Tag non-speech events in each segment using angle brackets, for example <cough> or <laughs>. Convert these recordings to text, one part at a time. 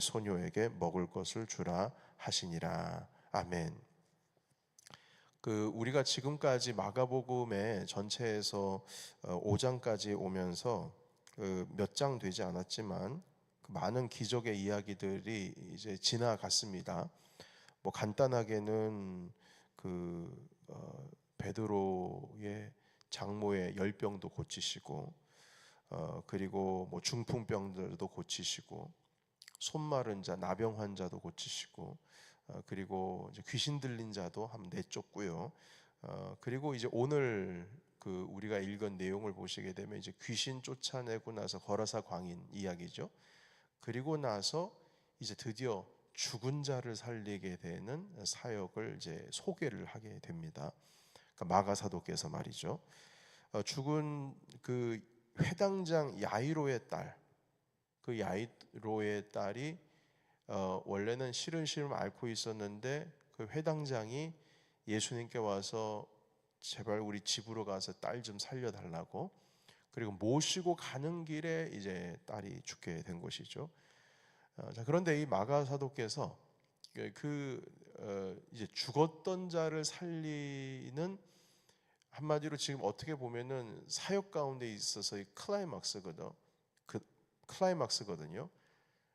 소녀에게 먹을 것을 주라 하시니라. 아멘. 그 우리가 지금까지 마가복음의 전체에서 5장까지 오면서 그 몇 장 되지 않았지만 그 많은 기적의 이야기들이 이제 지나갔습니다. 뭐 간단하게는 그 어, 베드로의 장모의 열병도 고치시고 어, 그리고 뭐 중풍병들도 고치시고 손 마른 자, 나병 환자도 고치시고 어, 그리고 귀신 들린 자도 한 내쫓고요. 어, 그리고 이제 오늘 그 우리가 읽은 내용을 보시게 되면 이제 귀신 쫓아내고 나서 거라사 광인 이야기죠. 그리고 나서 이제 드디어 죽은 자를 살리게 되는 사역을 이제 소개를 하게 됩니다. 그러니까 마가 사도께서 말이죠. 어, 죽은 그 회당장 야이로의 딸, 그 야이로의 딸이 어, 원래는 싫음 앓고 있었는데 그 회당장이 예수님께 와서 제발 우리 집으로 가서 딸 좀 살려달라고 그리고 모시고 가는 길에 이제 딸이 죽게 된 것이죠. 어, 자 그런데 이 마가 사도께서 그, 그 어, 이제 죽었던 자를 살리는 한마디로 지금 어떻게 보면은 사역 가운데 있어서 이 클라이막스거든. 그 클라이막스거든요.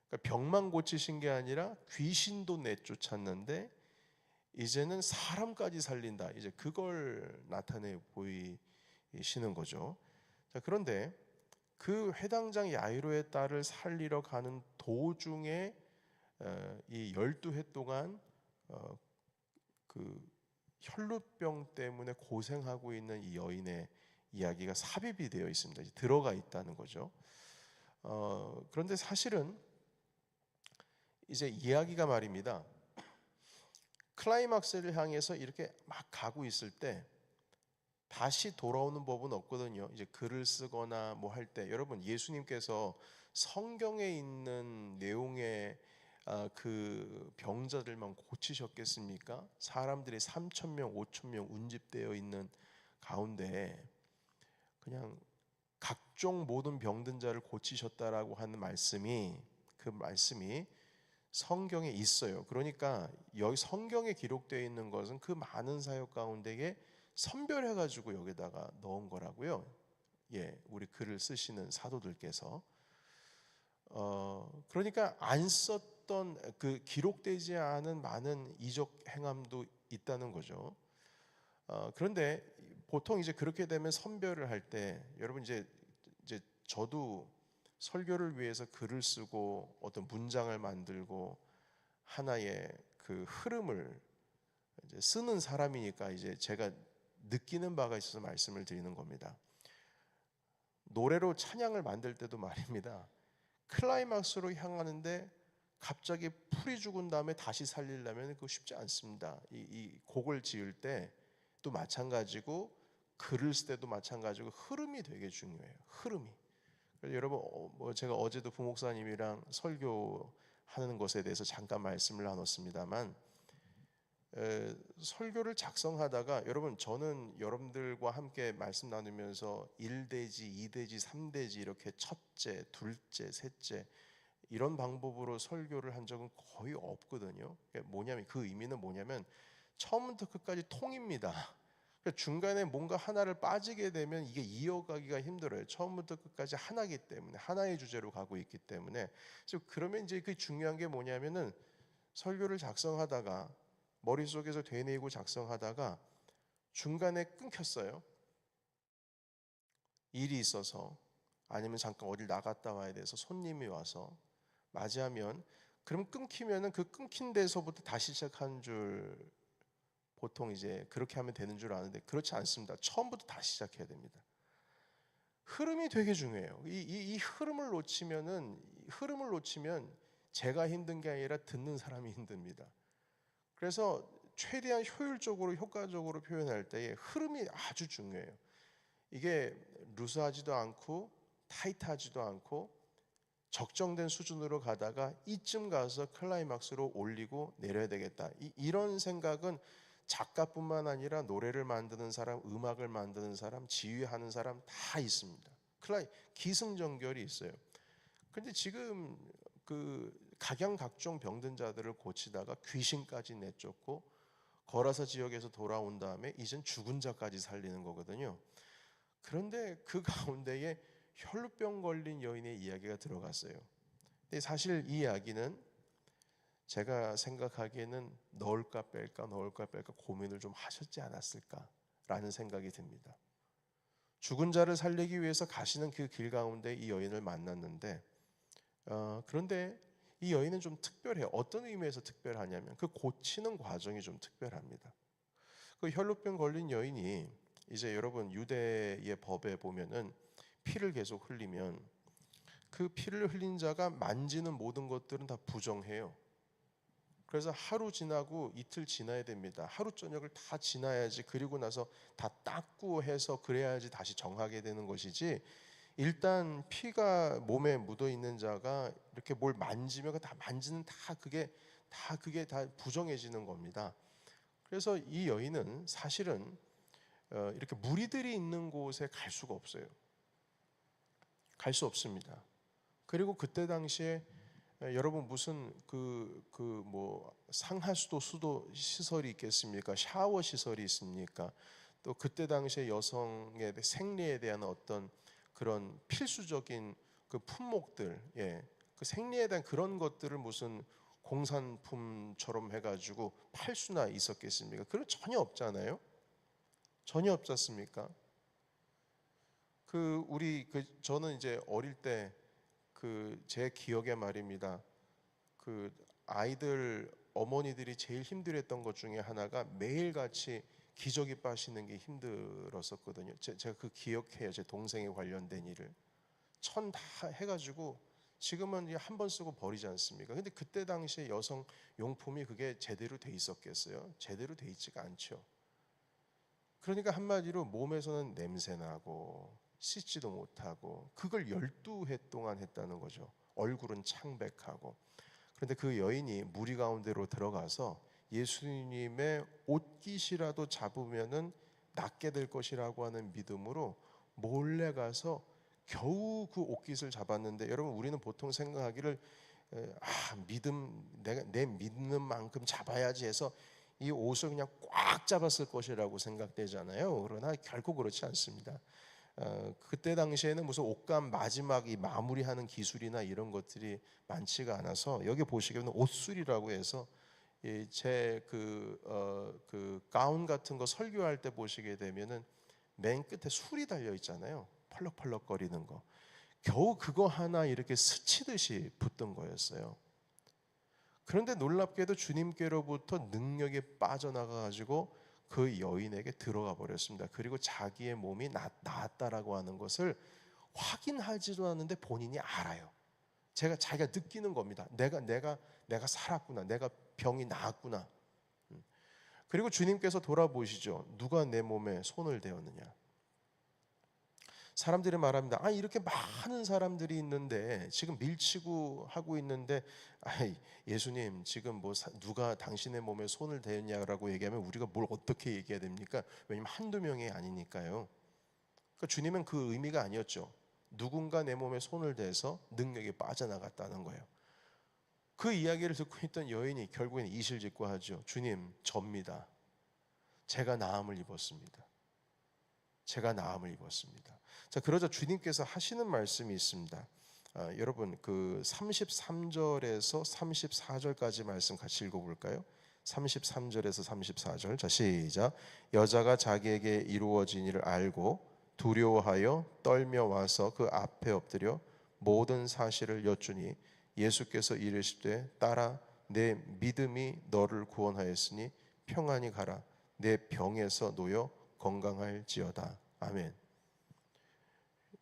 그러니까 병만 고치신 게 아니라 귀신도 내쫓았는데 이제는 사람까지 살린다. 이제 그걸 나타내 보이시는 거죠. 자, 그런데 그 회당장 야이로의 딸을 살리러 가는 도중에 어, 이 열두 해 동안 어, 그 혈루병 때문에 고생하고 있는 이 여인의 이야기가 삽입이 되어 있습니다. 들어가 있다는 거죠. 어, 그런데 사실은 이제 이야기가 말입니다. 클라이막스를 향해서 이렇게 막 가고 있을 때 다시 돌아오는 법은 없거든요. 이제 글을 쓰거나 뭐 할 때 여러분 예수님께서 성경에 있는 내용의 아, 그 병자들만 고치셨겠습니까? 사람들이 3천 명, 5천 명 운집되어 있는 가운데 그냥 각종 모든 병든 자를 고치셨다라고 하는 말씀이 그 말씀이 성경에 있어요. 그러니까 여기 성경에 기록되어 있는 것은 그 많은 사역 가운데에 선별해 가지고 여기다가 넣은 거라고요. 예, 우리 글을 쓰시는 사도들께서 어 그러니까 안 썼던 그 기록되지 않은 많은 이적 행함도 있다는 거죠. 어 그런데 보통 이제 그렇게 되면 선별을 할 때 여러분 이제 저도 설교를 위해서 글을 쓰고 어떤 문장을 만들고 하나의 그 흐름을 쓰는 사람이니까 이제 제가 느끼는 바가 있어서 말씀을 드리는 겁니다. 노래로 찬양을 만들 때도 말입니다. 클라이막스로 향하는데 갑자기 풀이 죽은 다음에 다시 살리려면 그거 쉽지 않습니다. 이, 이 곡을 지을 때 또 마찬가지고 글을 쓸 때도 마찬가지고 흐름이 되게 중요해요. 흐름이. 여러분 어, 뭐 제가 어제도 부목사님이랑 설교 하는 것에 대해서 잠깐 말씀을 나눴습니다만 에, 설교를 작성하다가 여러분 저는 여러분들과 함께 말씀 나누면서 1대지, 2대지, 3대지 이렇게 첫째, 둘째, 셋째 이런 방법으로 설교를 한 적은 거의 없거든요. 뭐냐면 그 의미는 뭐냐면 처음부터 끝까지 통입니다. 그러니까 중간에 뭔가 하나를 빠지게 되면 이게 이어가기가 힘들어요. 처음부터 끝까지 하나기 때문에 하나의 주제로 가고 있기 때문에 그러면 이제 그 중요한 게 뭐냐면은 설교를 작성하다가 머릿속에서 되뇌이고 작성하다가 중간에 끊겼어요. 일이 있어서 아니면 잠깐 어딜 나갔다 와야 돼서 손님이 와서 맞이하면 그럼 끊기면은 그 끊긴 데서부터 다시 시작한 줄 보통 이제 그렇게 하면 되는 줄 아는데 그렇지 않습니다. 처음부터 다시 시작해야 됩니다. 흐름이 되게 중요해요. 이, 이, 이 흐름을 놓치면은 흐름을 놓치면 제가 힘든 게 아니라 듣는 사람이 <laughs> 힘듭니다. 그래서 최대한 효율적으로 효과적으로 표현할 때에 흐름이 아주 중요해요. 이게 루스하지도 않고 타이트하지도 않고 적정된 수준으로 가다가 이쯤 가서 클라이막스로 올리고 내려야 되겠다. 이, 이런 생각은 작가뿐만 아니라 노래를 만드는 사람, 음악을 만드는 사람, 지휘하는 사람 다 있습니다. 클라이 기승전결이 있어요. 근데 지금 그 각양각종 병든 자들을 고치다가 귀신까지 내쫓고 거라사 지역에서 돌아온 다음에 이젠 죽은 자까지 살리는 거거든요. 그런데 그 가운데에 혈루병 걸린 여인의 이야기가 들어갔어요. 근데 사실 이 이야기는 제가 생각하기에는 넣을까 뺄까 넣을까 뺄까 고민을 좀 하셨지 않았을까라는 생각이 듭니다. 죽은 자를 살리기 위해서 가시는 그 길 가운데 이 여인을 만났는데 어, 그런데 이 여인은 좀 특별해요. 어떤 의미에서 특별하냐면 그 고치는 과정이 좀 특별합니다. 그 혈루병 걸린 여인이 이제 여러분 유대의 법에 보면은 피를 계속 흘리면 그 피를 흘린 자가 만지는 모든 것들은 다 부정해요. 그래서 하루 지나고 이틀 지나야 됩니다. 하루 저녁을 다 지나야지 그리고 나서 다 닦고 해서 그래야지 다시 정하게 되는 것이지 일단 피가 몸에 묻어 있는 자가 이렇게 뭘 만지면 다 만지는 다 그게 다 그게 다 부정해지는 겁니다. 그래서 이 여인은 사실은 어, 이렇게 무리들이 있는 곳에 갈 수가 없어요. 갈 수 없습니다. 그리고 그때 당시에 여러분 무슨 그 그 뭐 상하수도 수도 시설이 있겠습니까? 샤워 시설이 있습니까? 또 그때 당시에 여성의 생리에 대한 어떤 그런 필수적인 그 품목들, 예, 그 생리에 대한 그런 것들을 무슨 공산품처럼 해가지고 팔 수나 있었겠습니까? 그런 전혀 없잖아요. 전혀 없지 않습니까? 그 우리 그 저는 이제 어릴 때 그 제 기억에 말입니다. 그 아이들 어머니들이 제일 힘들었던 것 중에 하나가 매일같이 기저귀 빠시는 게 힘들었었거든요. 제, 제가 그 기억해요. 제 동생에 관련된 일을 천 다 해가지고 지금은 한 번 쓰고 버리지 않습니까? 근데 그때 당시에 여성 용품이 그게 제대로 돼 있었겠어요? 제대로 돼 있지가 않죠. 그러니까 한마디로 몸에서는 냄새 나고 씻지도 못하고 그걸 12해 동안 했다는 거죠. 얼굴은 창백하고. 그런데 그 여인이 무리 가운데로 들어가서 예수님의 옷깃이라도 잡으면은 낫게 될 것이라고 하는 믿음으로 몰래 가서 겨우 그 옷깃을 잡았는데 여러분 우리는 보통 생각하기를 아 믿음 내가 내 믿는 만큼 잡아야지 해서 이 옷을 그냥 꽉 잡았을 것이라고 생각되잖아요. 그러나 결코 그렇지 않습니다. 어, 그때 당시에는 무슨 옷감 마지막 이 마무리하는 기술이나 이런 것들이 많지가 않아서 여기 보시기에는 옷술이라고 해서 제그 어, 그 가운 같은 거 설교할 때 보시게 되면은 맨 끝에 술이 달려 있잖아요. 펄럭펄럭거리는 거. 겨우 그거 하나 이렇게 스치듯이 붙던 거였어요. 그런데 놀랍게도 주님께로부터 능력이 빠져나가 가지고 그 여인에게 들어가 버렸습니다. 그리고 자기의 몸이 나았다라고 하는 것을 확인하지도 않는데 본인이 알아요. 제가 자기가 느끼는 겁니다. 내가 내가 내가 살았구나. 내가 병이 나았구나. 음. 그리고 주님께서 돌아보시죠. 누가 내 몸에 손을 대었느냐? 사람들이 말합니다. 아 이렇게 많은 사람들이 있는데 지금 밀치고 하고 있는데 아 예수님 지금 뭐 누가 당신의 몸에 손을 대었냐라고 얘기하면 우리가 뭘 어떻게 얘기해야 됩니까? 왜냐면 한두 명이 아니니까요. 그러니까 주님은 그 의미가 아니었죠. 누군가 내 몸에 손을 대서 능력이 빠져나갔다는 거예요. 그 이야기를 듣고 있던 여인이 결국엔 이실직고 하죠. 주님, 접니다. 제가 나음을 입었습니다. 제가 나음을 입었습니다. 자, 그러자 주님께서 하시는 말씀이 있습니다. 아, 여러분 그 33절에서 34절까지 말씀 같이 읽어볼까요? 33절에서 34절 자 시작 여자가 자기에게 이루어진 일을 알고 두려워하여 떨며 와서 그 앞에 엎드려 모든 사실을 여쭈니 예수께서 이르시되 따라 내 믿음이 너를 구원하였으니 평안히 가라 내 병에서 놓여 건강할지어다 아멘.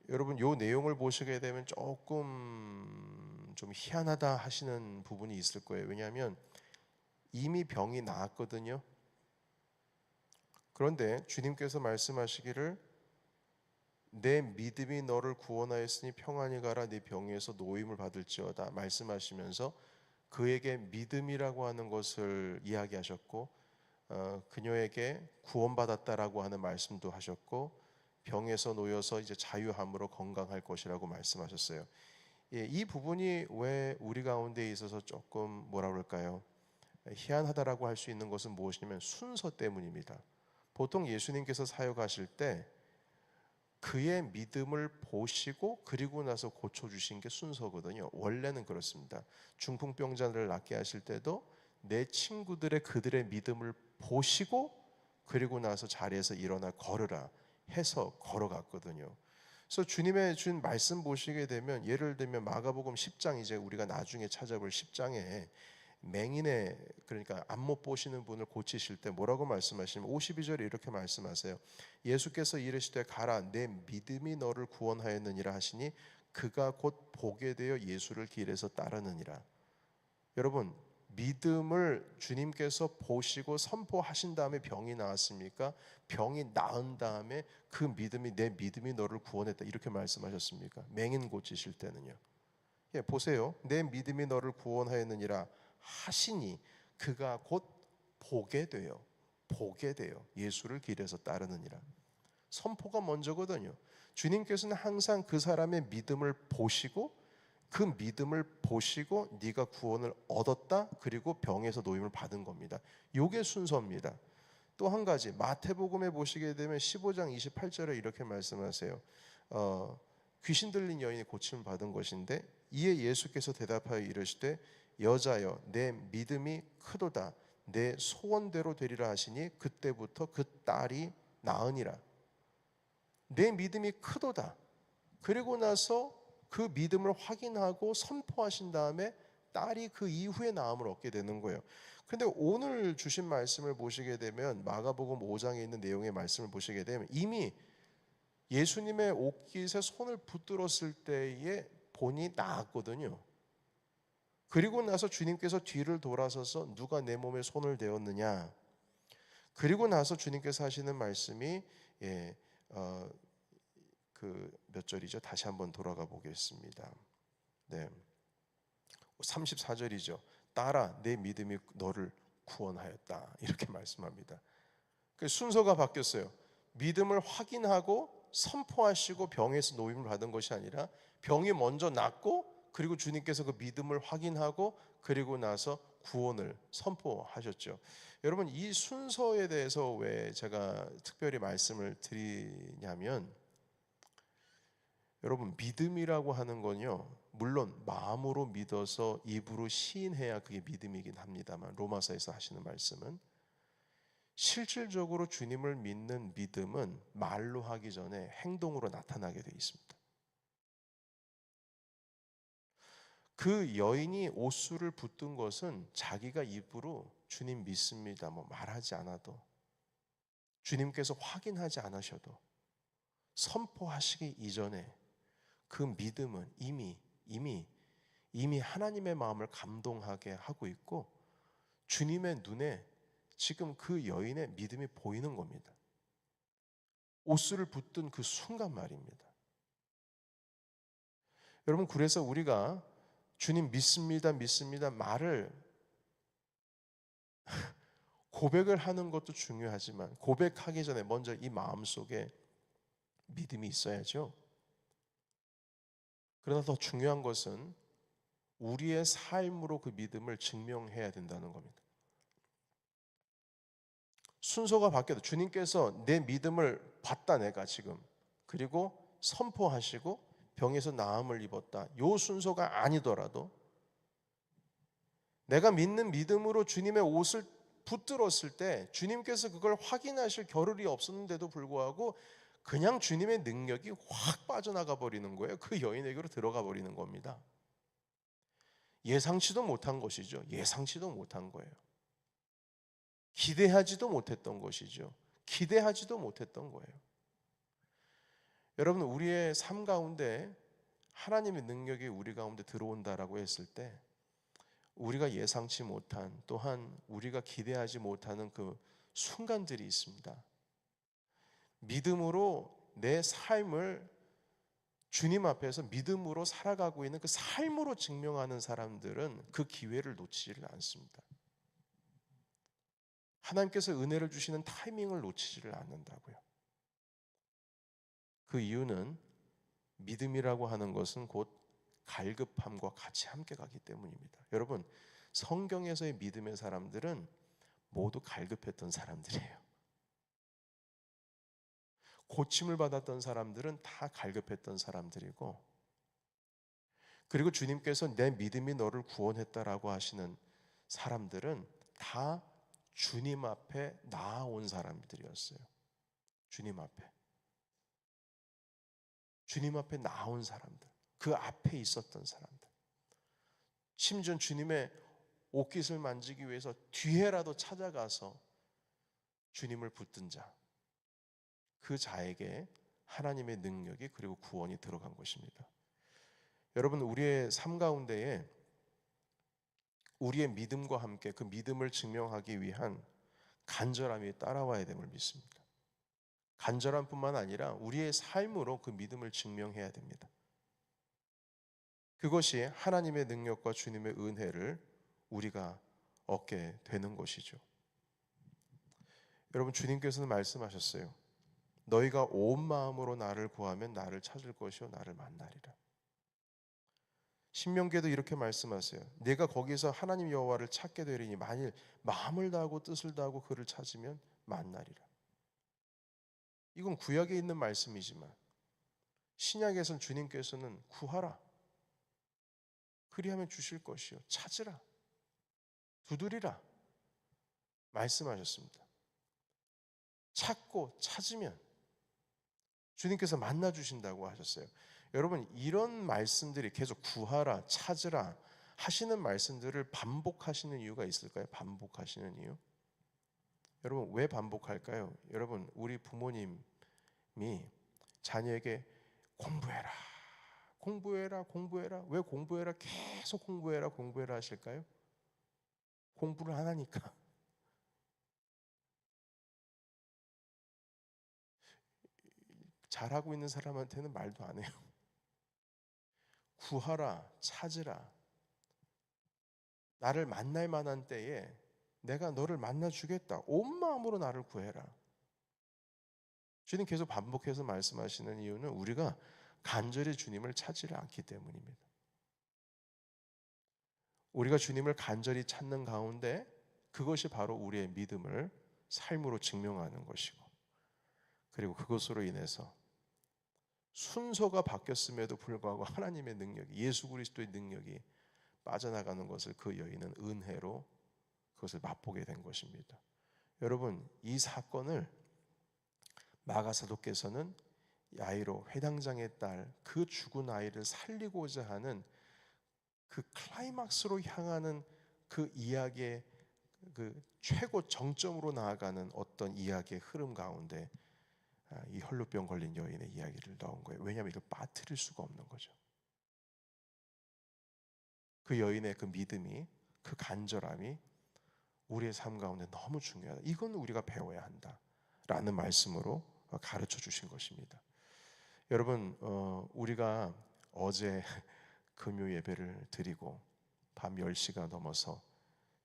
여러분 요 내용을 보시게 되면 조금 좀 희한하다 하시는 부분이 있을 거예요. 왜냐하면 이미 병이 나았거든요. 그런데 주님께서 말씀하시기를 내 믿음이 너를 구원하였으니 평안히 가라 네 병에서 노임을 받을지어다 말씀하시면서 그에게 믿음이라고 하는 것을 이야기하셨고 어, 그녀에게 구원받았다라고 하는 말씀도 하셨고 병에서 놓여서 이제 자유함으로 건강할 것이라고 말씀하셨어요. 예, 이 부분이 왜 우리 가운데 있어서 조금 뭐라 그럴까요? 희한하다라고 할 수 있는 것은 무엇이냐면 순서 때문입니다. 보통 예수님께서 사역하실 때 그의 믿음을 보시고 그리고 나서 고쳐 주신 게 순서거든요. 원래는 그렇습니다. 중풍병자들을 낫게 하실 때도 내 친구들의 그들의 믿음을 보시고 그리고 나서 자리에서 일어나 걸으라 해서 걸어갔거든요. 그래서 주님의 준 말씀 보시게 되면 예를 들면 마가복음 10장 이제 우리가 나중에 찾아볼 10장에 맹인의 그러니까 안 못 보시는 분을 고치실 때 뭐라고 말씀하시면 52절에 이렇게 말씀하세요. 예수께서 이르시되 가라 내 믿음이 너를 구원하였느니라 하시니 그가 곧 보게 되어 예수를 길에서 따르느니라. 여러분 믿음을 주님께서 보시고 선포하신 다음에 병이 나았습니까? 병이 나은 다음에 그 믿음이 내 믿음이 너를 구원했다 이렇게 말씀하셨습니까? 맹인 고치실 때는요. 예, 보세요. 내 믿음이 너를 구원하였느니라 하시니 그가 곧 보게 돼요. 보게 돼요. 예수를 길에서 따르느니라. 선포가 먼저거든요. 주님께서는 항상 그 사람의 믿음을 보시고 그 믿음을 보시고 네가 구원을 얻었다 그리고 병에서 노임을 받은 겁니다. 요게 순서입니다. 또 한 가지 마태복음에 보시게 되면 15장 28절에 이렇게 말씀하세요. 어, 귀신 들린 여인이 고침을 받은 것인데 이에 예수께서 대답하여 이르시되 여자여 내 믿음이 크도다 내 소원대로 되리라 하시니 그때부터 그 딸이 나으니라 내 믿음이 크도다 그리고 나서 그 믿음을 확인하고 선포하신 다음에 딸이 그 이후에 나음을 얻게 되는 거예요. 근데 오늘 주신 말씀을 보시게 되면 마가복음 5장에 있는 내용의 말씀을 보시게 되면 이미 예수님의 옷깃에 손을 붙들었을 때에 본이 나았거든요. 그리고 나서 주님께서 뒤를 돌아서서 누가 내 몸에 손을 대었느냐. 그리고 나서 주님께서 하시는 말씀이 예, 어, 그 몇 절이죠? 다시 한번 돌아가 보겠습니다. 네. 34절이죠. 따라 내 믿음이 너를 구원하였다. 이렇게 <laughs> 말씀합니다. 그 순서가 바뀌었어요. 믿음을 확인하고 선포하시고 병에서 노임을 받은 것이 아니라 병이 먼저 낫고 그리고 주님께서 그 믿음을 확인하고 그리고 나서 구원을 선포하셨죠. 여러분 이 순서에 대해서 왜 제가 특별히 말씀을 드리냐면 여러분 믿음이라고 하는 건요. 물론 마음으로 믿어서 입으로 시인해야 그게 믿음이긴 합니다만 로마서에서 하시는 말씀은 실질적으로 주님을 믿는 믿음은 말로 하기 전에 행동으로 나타나게 되어 있습니다. 그 여인이 옷수를 붙든 것은 자기가 입으로 주님 믿습니다. 뭐 말하지 않아도 주님께서 확인하지 않으셔도 선포하시기 이전에 그 믿음은 이미 이미 이미 하나님의 마음을 감동하게 하고 있고 주님의 눈에 지금 그 여인의 믿음이 보이는 겁니다. 옷을 붙든 그 순간 말입니다. 여러분 그래서 우리가 주님 믿습니다 믿습니다 말을 <laughs> 고백을 하는 것도 중요하지만 고백하기 전에 먼저 이 마음 속에 믿음이 있어야죠. 그러나 더 중요한 것은 우리의 삶으로 그 믿음을 증명해야 된다는 겁니다. 순서가 바뀌어도 주님께서 내 믿음을 봤다 내가 지금 그리고 선포하시고 병에서 나음을 입었다. 요 순서가 아니더라도 내가 믿는 믿음으로 주님의 옷을 붙들었을 때 주님께서 그걸 확인하실 겨를이 없었는데도 불구하고 그냥 주님의 능력이 확 빠져나가 버리는 거예요. 그 여인에게로 들어가 버리는 겁니다. 예상치도 못한 것이죠. 예상치도 못한 거예요. 기대하지도 못했던 것이죠. 기대하지도 못했던 거예요. 여러분, 우리의 삶 가운데 하나님의 능력이 우리 가운데 들어온다라고 했을 때 우리가 예상치 못한 또한 우리가 기대하지 못하는 그 순간들이 있습니다. 믿음으로 내 삶을 주님 앞에서 믿음으로 살아가고 있는 그 삶으로 증명하는 사람들은 그 기회를 놓치지를 않습니다. 하나님께서 은혜를 주시는 타이밍을 놓치지를 않는다고요. 그 이유는 믿음이라고 하는 것은 곧 갈급함과 같이 함께 가기 때문입니다. 여러분, 성경에서의 믿음의 사람들은 모두 갈급했던 사람들이에요. 고침을 받았던 사람들은 다 갈급했던 사람들이고 그리고 주님께서 내 믿음이 너를 구원했다라고 하시는 사람들은 다 주님 앞에 나아온 사람들이었어요. 주님 앞에. 주님 앞에 나온 사람들. 그 앞에 있었던 사람들. 심지어 주님의 옷깃을 만지기 위해서 뒤에라도 찾아가서 주님을 붙든 자. 그 자에게 하나님의 능력이 그리고 구원이 들어간 것입니다. 여러분 우리의 삶 가운데에 우리의 믿음과 함께 그 믿음을 증명하기 위한 간절함이 따라와야 됨을 믿습니다. 간절함뿐만 아니라 우리의 삶으로 그 믿음을 증명해야 됩니다. 그것이 하나님의 능력과 주님의 은혜를 우리가 얻게 되는 것이죠. 여러분 주님께서는 말씀하셨어요. 너희가 온 마음으로 나를 구하면 나를 찾을 것이요 나를 만나리라. 신명기에도 이렇게 말씀하세요. 내가 거기서 하나님 여호와를 찾게 되리니 만일 마음을 다하고 뜻을 다하고 그를 찾으면 만나리라. 이건 구약에 있는 말씀이지만 신약에선 주님께서는 구하라. 그리하면 주실 것이요 찾으라. 두드리라. 말씀하셨습니다. 찾고 찾으면 주님께서 만나 주신다고 하셨어요. 여러분 이런 말씀들이 계속 구하라, 찾으라 하시는 말씀들을 반복하시는 이유가 있을까요? 반복하시는 이유? 여러분 왜 반복할까요? 여러분 우리 부모님이 자녀에게 공부해라, 공부해라, 공부해라. 왜 공부해라? 계속 공부해라, 공부해라 하실까요? 공부를 안 하니까. 잘하고 있는 사람한테는 말도 안 해요. <laughs> 구하라, 찾으라. 나를 만날 만한 때에 내가 너를 만나 주겠다. 온 마음으로 나를 구해라. 주님 계속 반복해서 말씀하시는 이유는 우리가 간절히 주님을 찾지를 않기 때문입니다. 우리가 주님을 간절히 찾는 가운데 그것이 바로 우리의 믿음을 삶으로 증명하는 것이고 그리고 그것으로 인해서 순서가 바뀌었음에도 불구하고 하나님의 능력이 예수 그리스도의 능력이 빠져나가는 것을 그 여인은 은혜로 그것을 맛보게 된 것입니다. 여러분 이 사건을 마가사도께서는 야이로 회당장의 딸 그 죽은 아이를 살리고자 하는 그 클라이막스로 향하는 그 이야기의 그 최고 정점으로 나아가는 어떤 이야기의 흐름 가운데 아, 이 혈루병 걸린 여인의 이야기를 넣은 거예요. 왜냐하면 이걸 빠뜨릴 수가 없는 거죠. 그 여인의 그 믿음이 그 간절함이 우리의 삶 가운데 너무 중요하다. 이건 우리가 배워야 한다 라는 말씀으로 가르쳐 주신 것입니다. 여러분, 어, 우리가 어제 <laughs> 금요 예배를 드리고 밤 10시가 넘어서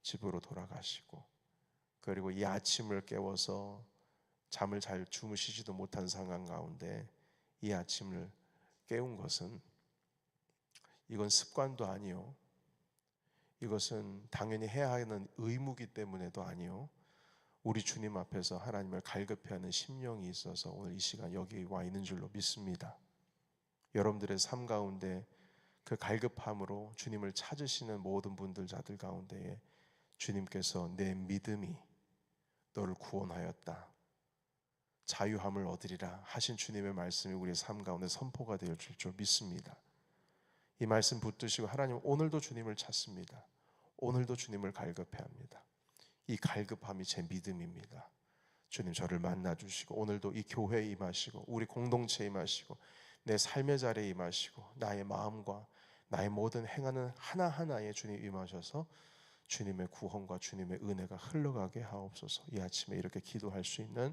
집으로 돌아가시고 그리고 이 아침을 깨워서 잠을 잘 주무시지도 못한 상황 가운데 이 아침을 깨운 것은 이건 습관도 아니요. 이것은 당연히 해야 하는 의무기 때문에도 아니요. 우리 주님 앞에서 하나님을 갈급해 하는 심령이 있어서 오늘 이 시간 여기 와 있는 줄로 믿습니다. 여러분들의 삶 가운데 그 갈급함으로 주님을 찾으시는 모든 분들 자들 가운데에 주님께서 내 믿음이 너를 구원하였다. 자유함을 얻으리라 하신 주님의 말씀이 우리의 삶 가운데 선포가 되어 줄줄 믿습니다. 이 말씀 붙드시고 하나님 오늘도 주님을 찾습니다. 오늘도 주님을 갈급해 합니다. 이 갈급함이 제 믿음입니다. 주님 저를 만나 주시고 오늘도 이 교회에 임하시고 우리 공동체에 임하시고 내 삶의 자리에 임하시고 나의 마음과 나의 모든 행하는 하나하나에 주님 임하셔서 주님의 구원과 주님의 은혜가 흘러가게 하옵소서. 이 아침에 이렇게 기도할 수 있는